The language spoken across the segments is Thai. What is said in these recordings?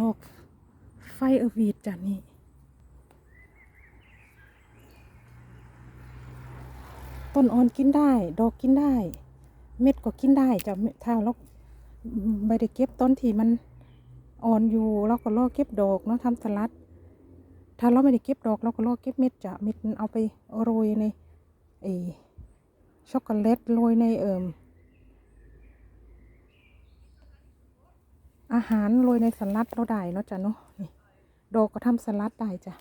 ดอกไฟเอวีดจ้ะนี่ต้นอ่อนกินได้ ดอกกินได้ เม็ดก็กินได้จ้ะถ้าเราไม่ได้เก็บต้นที่มันอ่อนอยู่เราก็ลอกเก็บดอกเนาะทำสลัด ถ้าเราไม่ได้เก็บดอกเราก็ลอกเก็บเม็ดจ้ะเม็ดเอาไปโรยในไอช็อกโกแลตโรยในเอิ่ม อาหารโรยในสลัดเราได้เนาะจ้ะเนาะนี่ดอกก็ทำสลัดได้จ้ะ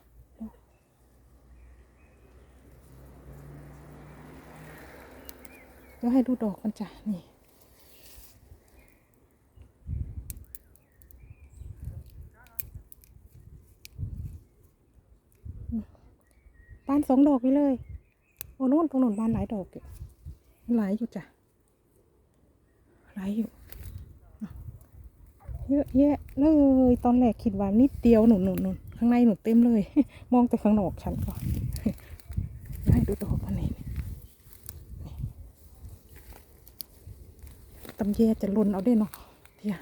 เดี๋ยวให้ดูดอกมันจ้ะนี่บานสองดอกไปเลยโอ้นู่นตรงนู้นบานหลายดอกอยู่หลายอยู่จ้ะหลายอยู่ เยอะแยะเลย ตอนแรกคิดว่านิดเดียวหนุนหนุนหนุนข้างในหนุนเต็มเลย มองแต่ข้างนอกฉันก่อนให้ดูดอกมันนี่ตำแยจะล่นเอาได้เนาะเดี๋ยว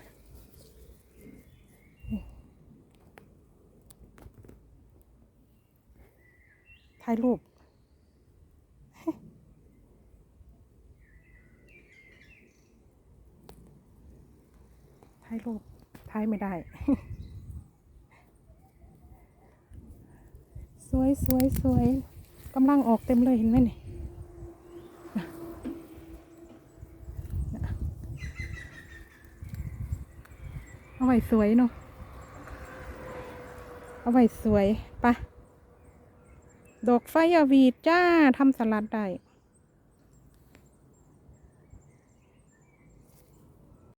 ถ่ายรูปถ่ายรูป ถ่ายไม่ได้ สวยสวยสวยกำลังออกเต็มเลยเห็นไหมนี่เอาไว้สวยเนาะเอาไว้สวยปะดอกไฟอวีดจ้าทำสลัดได้